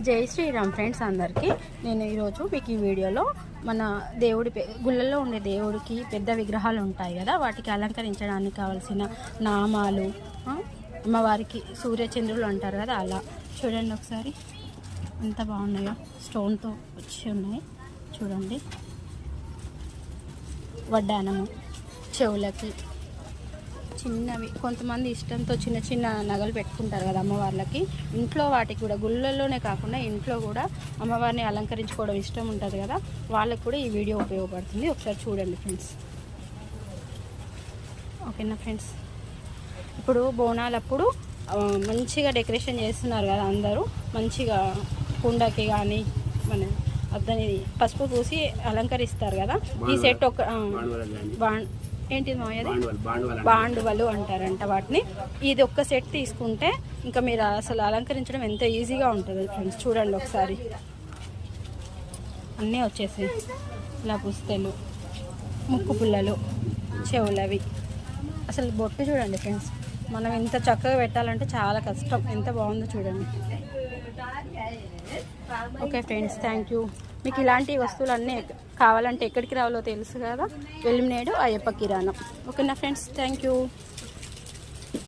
జై శ్రీరామ్ ఫ్రెండ్స్ అందరికీ. నేను ఈరోజు మీకు ఈ వీడియోలో మన దేవుడి గుళ్ళల్లో ఉండే దేవుడికి పెద్ద విగ్రహాలు ఉంటాయి కదా వాటికి అలంకరించడానికి కావాల్సిన నామాలు అమ్మవారికి సూర్యచంద్రులు అంటారు కదా అలా. చూడండి ఒకసారి. ఎంత బాగున్నాయో. స్టోన్తో వచ్చి ఉన్నాయి. చూడండి. వడ్డానము. చెవులకి. చిన్నవి. కొంతమంది ఇష్టంతో చిన్న చిన్న నగలు పెట్టుకుంటారు కదా అమ్మవార్లకి. ఇంట్లో వాటికి కూడా గుళ్ళల్లోనే కాకుండా ఇంట్లో కూడా అమ్మవారిని అలంకరించుకోవడం ఇష్టం ఉంటుంది కదా. వాళ్ళకి కూడా ఈ వీడియో ఉపయోగపడుతుంది. ఒకసారి చూడండి ఫ్రెండ్స్. ఓకేనా ఫ్రెండ్స్? ఇప్పుడు బోనాలప్పుడు మంచిగా డెకరేషన్ చేస్తున్నారు కదా అందరూ. మంచిగా కుండకి కానీ మన అద్దని పసుపు పూసి అలంకరిస్తారు కదా. ఈ సెట్ ఒక ఏంటిది మాయది బాండువలు అంటారంట వాటిని. ఇది ఒక్క సెట్ తీసుకుంటే ఇంకా మీరు అసలు అలంకరించడం ఎంత ఈజీగా ఉంటుంది ఫ్రెండ్స్ చూడండి ఒకసారి. అన్నీ వచ్చేసాయి. ఇలా పుస్తెలు ముక్కు పుల్లలు చెవులవి. అసలు బొట్టు చూడండి ఫ్రెండ్స్ మనం ఇంత చక్కగా పెట్టాలంటే చాలా కష్టం. ఎంత బాగుందో చూడండి. ఓకే ఫ్రెండ్స్ థ్యాంక్ యూ మీకు ఇలాంటి వస్తువులు అన్నీ కావాలంటే ఎక్కడికి రావాలో తెలుసు కదా. వెలిమినేడు అయ్యప్ప కిరాణం. ఓకేనా ఫ్రెండ్స్? Thank you.